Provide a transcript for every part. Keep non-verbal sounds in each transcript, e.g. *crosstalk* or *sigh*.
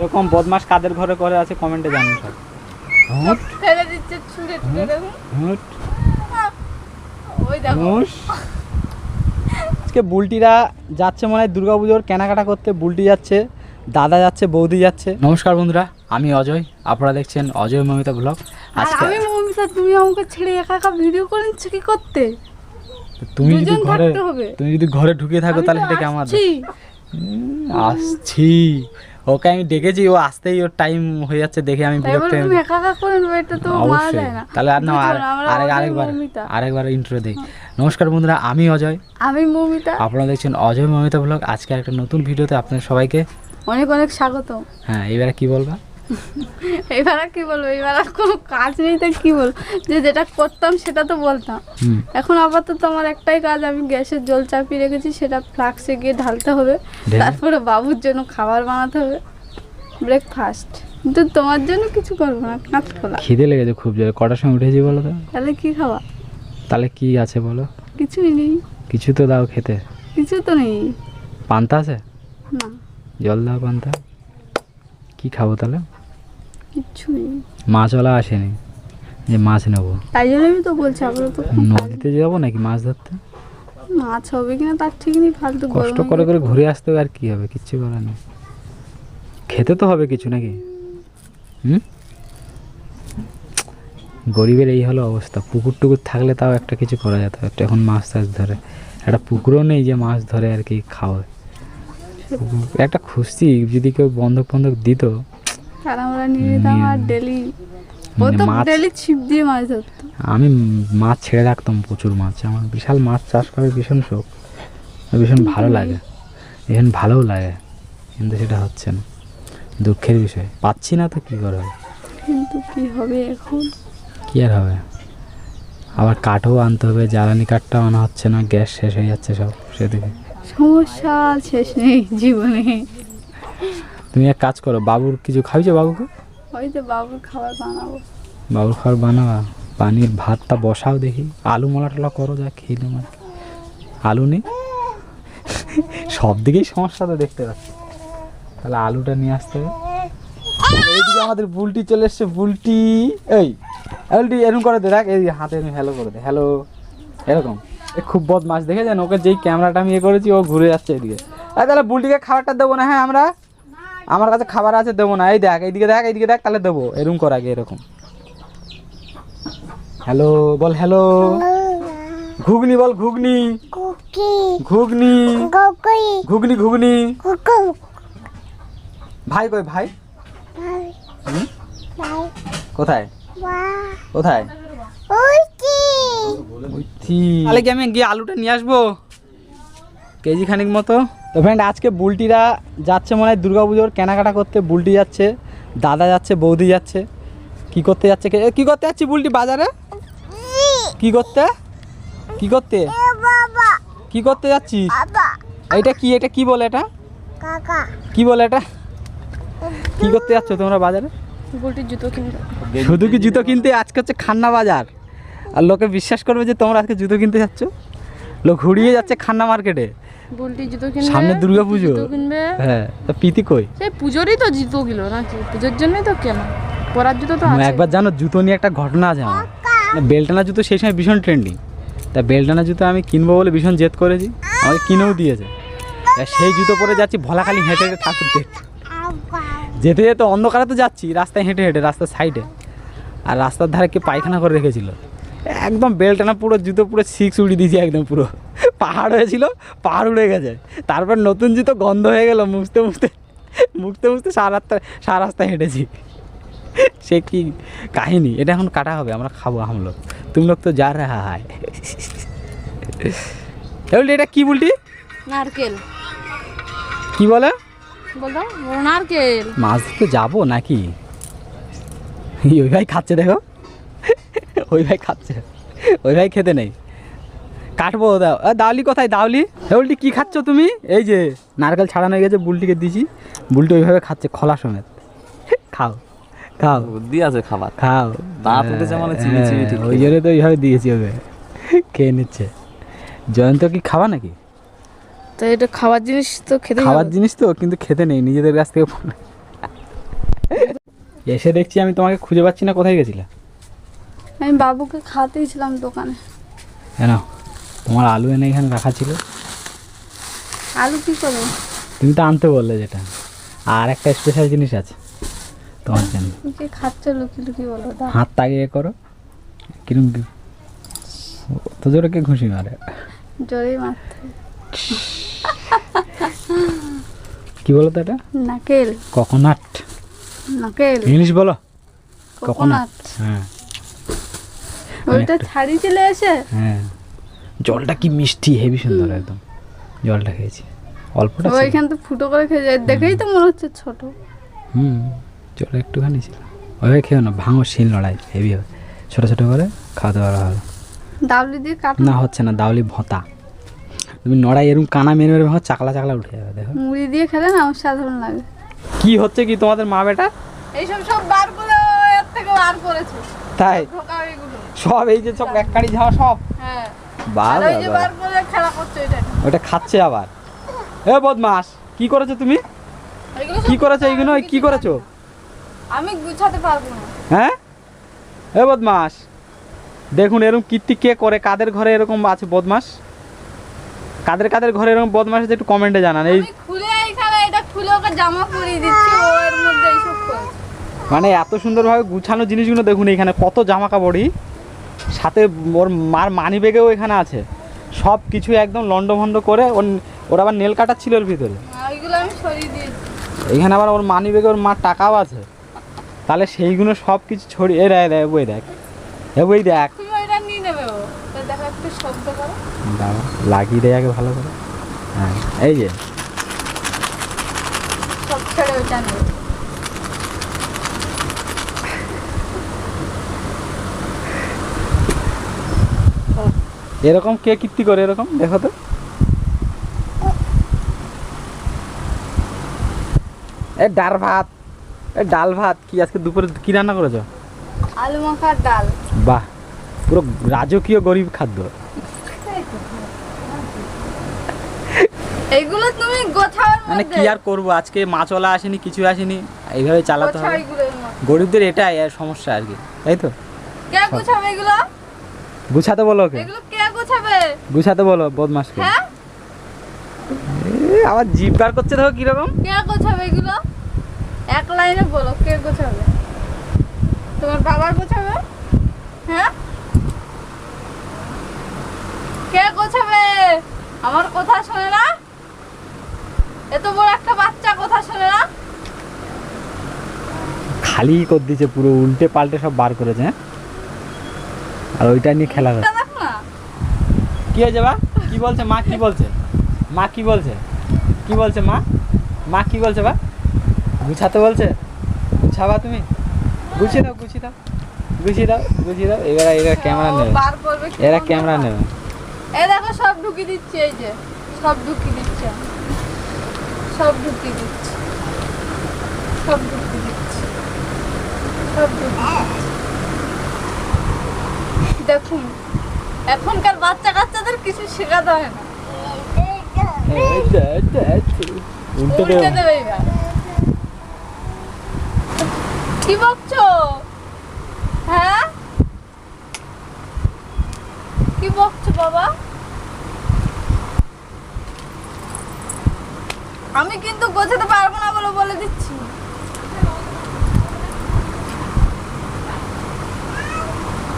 এরকম বদমাস কাদের ঘরে করে আছে কমেন্টে জানিয়ে সব হুট। ফেলে দিচ্ছে ছুঁড়ে ছুঁড়ে দেখুন ওই দেখো। আজকে বুলটিরা যাচ্ছে মনে হয় দুর্গাপুজোর কেনাকাটা করতে বুলটি যাচ্ছে দাদা যাচ্ছে বৌদি যাচ্ছে। নমস্কার বন্ধুরা আমি অজয় আপনারা দেখছেন অজয় মমিতা ব্লগ। আজকে আমি মমিতা তুমি আমাকে ছেড়ে একা একা ভিডিও করে নিচ্ছ কি করতে? তুমি যদি ঘরে হবে। তুমি যদি ঘরে ঢুকে থাকো তাহলে সেটা কি আমার আসছি। ওকে আমি ডেকেছি ও আসতেই ওর টাইম হয়ে যাচ্ছে দেখে আমি বিরক্ত হয়ে অবশ্যই। তাহলে আর না আরেক আরেকবার। আরেকবার ইন্ট্রো দিই। নমস্কার বন্ধুরা আমি অজয়। আমি মমিতা। আপনারা দেখছেন অজয় মমিতা ব্লগ। আজকে একটা নতুন ভিডিওতে আপনাদের সবাইকে অনেক অনেক স্বাগত হ্যাঁ এবারে কি বলবা? *laughs* এবার আর কি বলব? এবার আর কোনো কাজ নেই তো কি বলব যে যেটা করতাম সেটা তো বলতাম। এখন আপাতত আমার একটাই কাজ আমি গ্যাসের জল চাপিয়ে রেখেছি সেটা ফ্লাক্সে গিয়ে ঢালতে হবে। তারপরে বাবুর জন্য খাবার বানাতে হবে। ব্রেকফাস্ট কিন্তু তোমার জন্য কিছু করব না খোলা খিদে লেগেছে খুব জোরে। কটার সময় উঠেছি বলো তো? তাহলে কি খাওয়া তাহলে কি আছে বলো? কিছুই নেই। কিছু তো দাও খেতে। কিছু তো নেই। পান্তা আছে? না। জল দাও পান্তা। কি খাব তাহলে? কিচ্ছু নেই মাছওয়ালা আসেনি যে মাছ নেব। তাই জন্য আমি তো বলছি আপাতত নদীতে যাব নাকি মাছ ধরতে? মাছ হবে কিনা তার ঠিক নেই ফালতু কষ্ট করে করে ঘুরে আসতে আর কি হবে কিচ্ছু করার নেই। খেতে তো হবে কিছু নাকি? হুম? গরিবের এই হলো অবস্থা পুকুর টুকুর থাকলে তাও একটা কিছু করা যেত একটা এখন মাছ টাছ ধরে একটা পুকুরও নেই যে মাছ ধরে আর কি খাওয়ায়। একটা খুশি যদি কেউ বন্ধক বন্ধক দিত আর নিয়ে যেতাম আর ডেলি ও মানে তো মাছ- ডেলি ছিপ দিয়ে মাছ ধরতো। আমি মাছ ছেড়ে রাখতাম প্রচুর মাছ। আমার বিশাল মাছ চাষ করে ভীষণ শোক। আর ভীষণ ভালো লাগে। ভীষণ ভালোও লাগে। কিন্তু সেটা হচ্ছে না। দুঃখের বিষয়। পাচ্ছি না তো কী করে হবে? কিন্তু কি হবে এখন? কী আর হবে? আবার কাঠও আনতে হবে। জ্বালানি কাঠটাও আনা হচ্ছে না। গ্যাস শেষ হয়ে যাচ্ছে সব। সেদিকে। সমস্যা শেষ নেই জীবনে। তুমি এক কাজ করো বাবুর কিছু খাইছো বাবুকে? ওই তো বাবুর খাবার বানাবো। বাবুর খাবার বানাবা? পানির ভাতটা বসাও দেখি। আলু মলা টলা করো যা খেয়ে আর আলু নেই? সব দিকেই সমস্যা তো দেখতে পাচ্ছি। তাহলে আলুটা নিয়ে আসতে হবে। এইদিকে আমাদের বুলটি চলে এসছে বুলটি। এই বুলটি এরকম করে দে দেখ এই হাতে এরকম হ্যালো করে দে। হ্যালো এরকম। এ খুব বদমাস দেখেছেন? ওকে যেই ক্যামেরাটা আমি ইয়ে করেছি ও ঘুরে যাচ্ছে এদিকে। এই তাহলে বুলটিকে খাবারটা দেবো না হ্যাঁ আমরা? আমার কাছে খাবার আছে দেবো না। এই দেখ এইদিকে দেখ এইদিকে দেখ তাহলে দেবো। এরকম কর আগে এরকম। হ্যালো বল হ্যালো ঘুগনি বল ঘুগনি। ঘুগনি। ঘুগনি। ঘুগনি। ভাই কই ভাই? কোথায়? কোথায়? তাহলে কি আমি গিয়ে আলুটা নিয়ে আসব? কেজি খানিক মতো? তো ফ্রেন্ড আজকে বুলটিরা যাচ্ছে মনে হয় দুর্গাপুজোর কেনাকাটা করতে বুলটি যাচ্ছে দাদা যাচ্ছে বৌদি যাচ্ছে। কি করতে যাচ্ছে কে- কি করতে যাচ্ছি বুলটি বাজারে? কি করতে? কি করতে? কি করতে যাচ্ছিস? এটা কি এটা কি বলে এটা? কি বলে এটা? কি করতে যাচ্ছ তোমরা বাজারে? গোলটির জুতো কিনতে। শুধু কি জুতো কিনতে আজকে হচ্ছে খান্না বাজার। আর লোকে বিশ্বাস করবে যে তোমরা আজকে জুতো কিনতে যাচ্ছ। লোক ঘুরিয়ে যাচ্ছে খান্না মার্কেটে। গোলটির জুতো কিনবে সামনে দুর্গাপুজো জুতো কিনবে। হ্যাঁ তা পিতি কই? সেই পুজোরই তো জুতো কিলো নাকি? পুজোর জন্যই তো কেনা। পরার জুতো তো আছে। একবার জানো জুতো নিয়ে একটা ঘটনা আছে আমার। মানে বেলটানা জুতো সেই সময় ভীষণ ট্রেন্ডিং তা বেলটানা জুতো আমি কিনবো বলে ভীষণ জেদ করেছি। আমাকে কিনেও দিয়েছে। সেই জুতো পরে যাচ্ছি ভোলাখালি হেঁটে হেঁটে ঠাকুর দেখতে। যেতে যেতে অন্ধকারে তো যাচ্ছি রাস্তায় হেঁটে হেঁটে রাস্তার সাইডে আর রাস্তার ধারে কে পায়খানা করে রেখেছিল। একদম বেলটানা পুরো জুতো পুরো সিক্স উড়িয়ে দিয়েছি একদম পুরো। পাহাড় হয়েছিল পাহাড় উড়ে গেছে। তারপর নতুন জুতো গন্ধ হয়ে গেল মুছতে মুছতে মুছতে মুছতে সারা রাস্তা সারা রাস্তায় হেঁটেছি। সে কি কাহিনী? এটা এখন কাটা হবে আমরা খাব হাম লোক তুমি লোক তো যা রাহা হায়। এটা কি বলটি? নারকেল। কি বলে? নারকেল। মাছ তো যাব নাকি? ওই ভাই খাচ্ছে দেখো। ওই ভাই খাচ্ছে। ওই ভাই খেতে নেই। কাটবো দাও। আ, দাওলি কোথায় দাওলি? এ উল্টি কি খাচ্ছ তুমি? এই যে নারকেল ছাড়ানো হয়ে গেছে বুলটিকে দিছি। বুলটি ওইভাবে খাচ্ছে খোলা সমেত। খাও খাও। বুদ্ধি আছে খাবার। খাও। দাঁত উঠেছে মানে চিনি চিনি ঠিক হ্যাঁ, ওই জন্য তো ওইভাবে দিয়েছি ওকে। খেয়ে নিচ্ছে। জয়ন্ত কি খাওয়া নাকি? তো এটা খাবার জিনিস তো খেতে খাবার জিনিস তো কিন্তু খেতে নেই নিজেদের কাছ থেকে এসে দেখছি আমি তোমাকে খুঁজে পাচ্ছি না কোথায় গেছিলে? আমি বাবুকে খাওয়াতেইছিলাম দোকানে। কেন তোমার আলু এনে এখানে রাখা ছিল। আলু কি করব? তুমি তো আনতে বললে যেটা। আর একটা স্পেশাল জিনিস আছে তোমার জন্য। কি খাচ্ছ লুকি লুকি বলো হাত তাগিয়ে করো। কিরম কি? তো জোরে কে খুশি মারে? জোরেই মারতে। কি বলো তো এটা? নাকেল। কোকোনাট। নাকেল। ইংলিশ বলো। কোকোনাট। হ্যাঁ। ওইটা ছাড়ি চলে এসে হ্যাঁ। জলটা কি মিষ্টি হেভি সুন্দর একদম। জলটা খেয়েছি। অল্পটা। ওইখান তো ফুটো করে খেয়ে যায়। দেখেই তো মনে হচ্ছে ছোট। হুম জল একটুখানি ছিল। ওইভাবে খেও না ভাঙো শিল লড়াই হেভি হবে। ছোটো ছোটো করে খাওয়া দাওয়া হলো। দাউলি দিয়ে কাটো। না হচ্ছে না দাউলি ভতা। তুমি নড়াই এরকম কানা মেরে মেরে ভাঙো চাকলা চাকলা উঠে যাবে দেখো। মুড়ি দিয়ে খেলে না আমার সাধারণ লাগে। কি হচ্ছে কি তোমাদের মা বেটা? এইসব সব বার করে এর থেকে বার করেছে। তাই? সব এই যে সব এক কাড়ি যাওয়া সব? হ্যাঁ। ওটা খাচ্ছে আবার। এ বদমাস কি করেছ তুমি? কি করেছ এইগুলো কি করেছ? আমি গুছাতে পারব না। হ্যাঁ? এ বদমাস। দেখুন এরকম কীর্তি কে করে কাদের ঘরে এরকম আছে বদমাস? কাদের কাদের ঘরে এরকম বদমাস একটু কমেন্টে জানান। এই খুলে এখানে এটা খুলে ওকে জামা পরিয়ে দিচ্ছি ও মধ্যে এইসব মানে এত সুন্দরভাবে গুছানো জিনিসগুলো দেখুন এখানে কত জামা কাপড়ই। সাথে ওর মার মানি ব্যাগেও এখানে আছে। সব কিছু একদম লন্ডভন্ড করে ওর ওর আবার নেল কাটার ছিল ওর ভিতরে। দিয়েছি। এইখানে আবার ওর মানি ব্যাগে ওর মার টাকাও আছে। তাহলে সেইগুলো সব কিছু ছড়িয়ে দেখ দেখ বই দেখ এ বই দেখ। লাগিয়ে দেয় আগে ভালো করে। হ্যাঁ এই যে। সব ছেড়ে নেবে এরকম কে কীর্তি করে এরকম? দেখো তো। এ ডাল ভাত এ ডাল ভাত কি আজকে দুপুরে কি রান্না করেছ? আলু মাখার ডাল। বাহ পুরো রাজকীয় গরিব খাদ্য। এইগুলো তুমি গোছাওয়ার মানে কি আর করব? আজকে মাছওয়ালা আসেনি কিছু আসেনি। এইভাবে চালাতে হবে। গরিবদের এটাই আর সমস্যা আর কি। তাই তো? কে গোছাবে এগুলো? গুছাতে বলো ওকে। এগুলো কে গোছাবে? গুছাতে বলো বদমাসকে হ্যাঁ? আবার জিভ বার করছে দেখো কীরকম। কে গোছাবে এগুলো? এক লাইনে বলো কে গোছাবে? তোমার বাবার গোছাবে? হ্যাঁ? কে গোছাবে? আমার কথা শোনে না? এত বড় একটা বাচ্চা কথা শোনে না? খালি কর দিয়েছে পুরো উল্টে পাল্টে সব বার করেছে হ্যাঁ? আর ওইটা নিয়ে খেলা এটা কি হয়েছে বা? কি বলছে? মা কি বলছে? মা কি বলছে? কি বলছে মা? মা কি বলছে বা? গুছাতে বলছে? গুছাবা তুমি? গুছিয়ে দাও গুছিয়ে দাও। গুছিয়ে দাও গুছিয়ে দাও। এরা এরা ক্যামেরা নেবে। বার করবে এরা ক্যামেরা নেবে। এই দেখো সব ঢুকিয়ে দিচ্ছে এই যে। সব ঢুকিয়ে দিচ্ছে। সব ঢুকিয়ে দিচ্ছে। সব ঢুকিয়ে দিচ্ছে। সব ঢুকিয়ে দিচ্ছে। দেখুন এখনকার বাচ্চা কাচ্চাদের কিছু শেখাতে হয় না। দেবে। দেবে এবার। কি বকছো? হ্যাঁ? কি বকছো বাবা? আমি কিন্তু গোছাতে পারব না বলে বলে দিচ্ছি।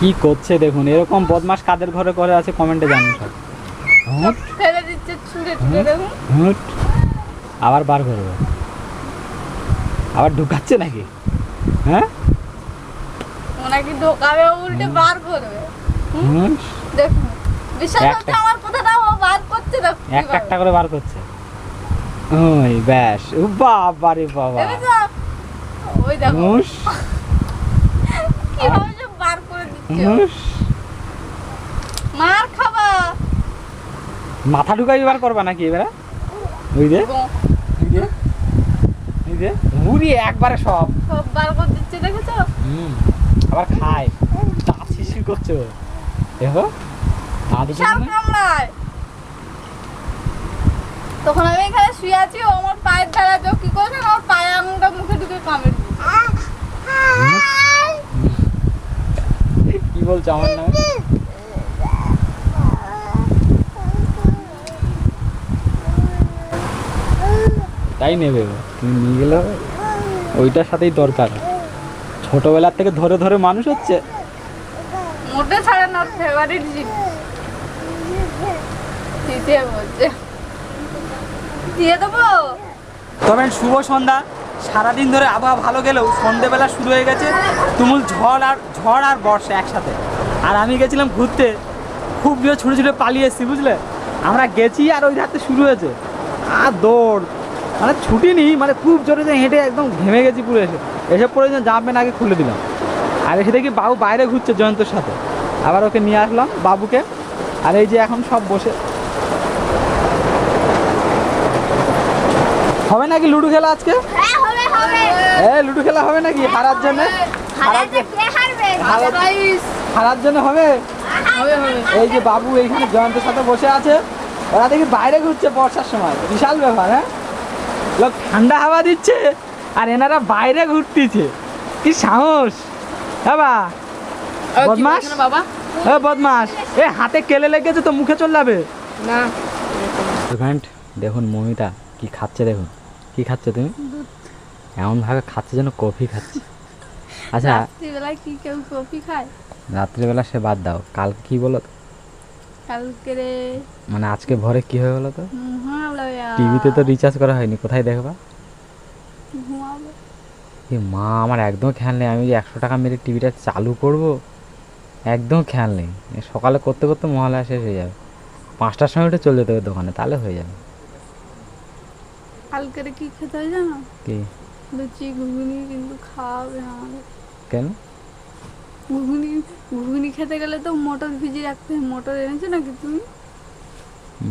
কি করছে দেখুন এরকম বদমাস কাদের ঘরে করে আছে কমেন্টে জানুন সব হুট, ফেলে দিচ্ছে ছুঁড়ে ছুঁড়ে দেখুন। আবার বার করবে আবার ঢুকাচ্ছে নাকি? হ্যাঁ? ওনাকে ঢোকাবে উল্টে বার করবে দেখুন। বিশ্বাস একটা- আমার কথাটা ও বার করছে দেখুন একটা একটা করে বার করছে। ওই ব্যাস। বাবা। রে বাবা ওই দেখো। কীভাবে সব বার করে দিচ্ছে ও। হুস। মার খাবা মাথা ঢুকাই বার করবা নাকি এবারে? ওই যে। ওই যে। ওই যে। মুড়ি একবারে সব। সব বার করে দিচ্ছে দেখেছ? হুম। আবার খায়। দাঁত শিশির করছ দেখো। দাঁত উঠেছে বিশাল না? কামড়ায়। তখন আমি এখানে শুয়ে আছি ও আমার পায়ের ধারা যোগ কি করেছে? না আমার পায়ে আঙুলটা মুখে ঢুকে কামড়ে দিয়েছে। আমার নামে? তাই নেবে। তুমি নিয়ে গেলে ওইটার সাথেই দরকার। ছোটবেলার থেকে ধরে ধরে মানুষ হচ্ছে। মোটে ছাড়ে না ফেভারিট জিনিস। দিয়ে দেবো? তবে শুভ সন্ধ্যা। সারাদিন ধরে আবহাওয়া ভালো গেলেও সন্ধেবেলা শুরু হয়ে গেছে তুমুল ঝড় আর ঝড় আর বর্ষা একসাথে। আর আমি গেছিলাম ঘুরতে, খুব জোরে ছুটে ছুটে পালিয়ে এসেছি, বুঝলে? আমরা গেছি আর ওই রাতে শুরু হয়েছে। আর দৌড়। মানে ছুটিনি মানে খুব জোরে যে হেঁটে একদম ঘেমে গেছি পুরো এসে। এসে পরে জামা প্যান্ট আগে খুলে দিলাম। আর এসে দেখি বাবু বাইরে ঘুরছে জয়ন্তর সাথে। আবার ওকে নিয়ে আসলাম বাবুকে। আর এই যে এখন সব বসে। হবে নাকি লুডো খেলা আজকে? হ্যাঁ লুডো খেলা হবে নাকি? হারার জন্য? হারার জন্য হবে? এই যে বাবু এইখানে জয়ন্তের সাথে বসে আছে। ওরা দেখি বাইরে ঘুরছে বর্ষার সময়। বিশাল ব্যাপার হ্যাঁ? লোক ঠান্ডা হাওয়া দিচ্ছে আর এনারা বাইরে ঘুরতেছে। কি সাহস! হ্যাঁ বা? আর বদমাস? বাবা? এ বদমাস এ হাতে কেলে লেগেছে তো মুখে চল যাবে না দেখুন মমিতা কি খাচ্ছে দেখুন। কি খাচ্ছে তুমি? এমন ভাবে খাচ্ছে যেন কফি খাচ্ছে। আচ্ছা। রাত্রিবেলায় কি কেউ কফি খায়? রাত্রিবেলা সে বাদ দাও। কাল কি বলো? কালকে রে। মানে আজকে ভোরে কি হয়ে গেলো তো? টিভিতে তো রিচার্জ করা হয়নি কোথায় দেখবা? এ মা আমার একদম খেয়াল নেই। আমি যে একশো টাকা মেরে টিভিটা চালু করব একদম খেয়াল নেই। সকালে করতে করতে মহালয়া শেষ হয়ে যাবে। পাঁচটার সময় উঠে চলে যেতে হবে দোকানে তাহলে হয়ে যাবে। কালকে কি খেতে হয় জানো? কি? লুচি ঘুগনি কিন্তু খাওয়াবে আমাদের কেন? ঘুগনি ঘুগনি খেতে গেলে তো মটর ভিজিয়ে রাখতে হয় মটর এনেছো নাকি তুমি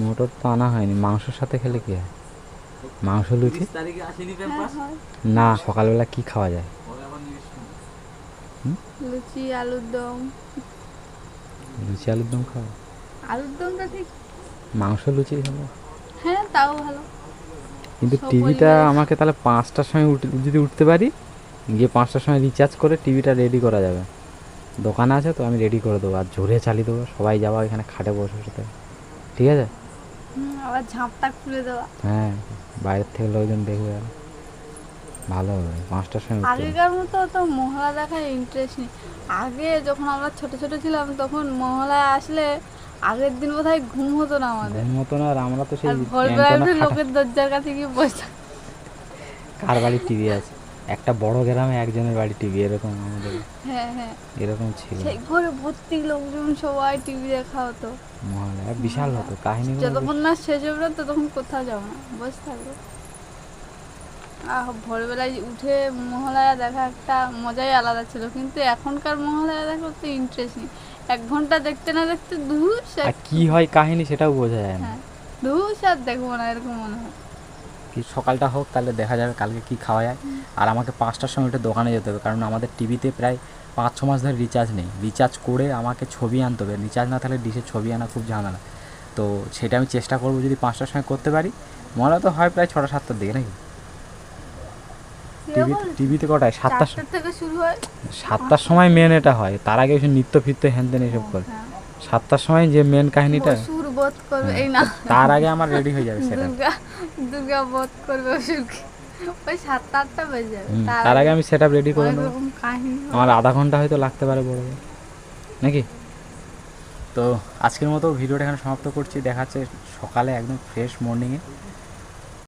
মোটর তো আনা হয়নি মাংসের সাথে খেলে কি হয় মাংস লুচি তারিখে আসেনি না সকালবেলা কি খাওয়া যায় লুচি আলুর দম লুচি আলুর দম খাওয়া আলুর দমটা ঠিক মাংস লুচি খাব হ্যাঁ তাও ভালো কিন্তু টিভিটা আমাকে তাহলে পাঁচটার সময় উঠে যদি উঠতে পারি গিয়ে পাঁচটার সময় রিচার্জ করে টিভিটা রেডি করা যাবে। দোকানে আছে তো আমি রেডি করে দেবো। আর জোরে চালিয়ে দেবো। সবাই যাব এখানে খাটে বসে বসে ঠিক আছে? আবার ঝাঁপটা খুলে দেওয়া। হ্যাঁ বাইরের থেকে লোকজন দেখবে। আর ভালো হবে পাঁচটার সময়। আগেকার মতো তো মহলা দেখার ইন্টারেস্ট নেই। আগে যখন আমরা ছোট ছোট ছিলাম তখন মহলায় আসলে আগের দিন বোধহয় ঘুম হতো না আমাদের। ঘুম মতো না আর আমরা তো সেই ভোরবেলা লোকের দরজার কাছে গিয়ে বসে কার বাড়ির টিভি আছে? একটা বড় গ্রামে একজনের বাড়ি টিভি এরকম আমাদের। হ্যাঁ হ্যাঁ। এরকম ছিল। সেই ঘরে ভর্তি লোকজন সবাই টিভি দেখা হতো। মহলে বিশাল হতো। কাহিনী যতক্ষণ না শেষ হবে না ততক্ষণ কোথাও যাব না। বসে থাকব। আহ ভোরবেলায় উঠে মহালয়া দেখা একটা মজাই আলাদা ছিল। কিন্তু এখনকার মহালয়া দেখা তো ইন্টারেস্ট নেই। এক ঘণ্টা দেখতে না দেখতে ধুস আর কি হয় কাহিনী সেটাও বোঝা যায় না। হ্যাঁ ধুস আর দেখব না এরকম মনে হয়। কি সকালটা হোক তাহলে দেখা যাবে কালকে কি খাওয়া যায়। আর আমাকে পাঁচটার সময় উঠে দোকানে যেতে হবে কারণ আমাদের টিভিতে প্রায় পাঁচ ছ মাস ধরে রিচার্জ নেই। রিচার্জ করে আমাকে ছবি আনতে হবে। রিচার্জ না থাকলে ডিশের ছবি আনা খুব ঝামেলা। তো সেটা আমি চেষ্টা করব যদি পাঁচটার সময় করতে পারি। মনে তো হয় প্রায় ছটা সাতটার দিকে নাকি? টিভিতে কটায়? সাতটার থেকে শুরু হয়। সাতটার সময় মেন এটা হয়। তার আগে ওইসব নিত্য ফিরতে হ্যান এসব করে। হ্যাঁ। সাতটার সময় যে মেন কাহিনীটা করবে। হ্যাঁ। এই না। তার আগে আমার রেডি হয়ে যাবে সেটা দুর্গা দুর্গা বোধ করবে ওই সাতটা আটটা বেজে যাবে। তার আগে আমি সেট রেডি করে নেব। আমার আধা ঘণ্টা হয়তো লাগতে পারে বড়। নাকি? তো আজকের মতো ভিডিওটা এখানে সমাপ্ত করছি। দেখাচ্ছে সকালে একদম ফ্রেশ মর্নিংয়ে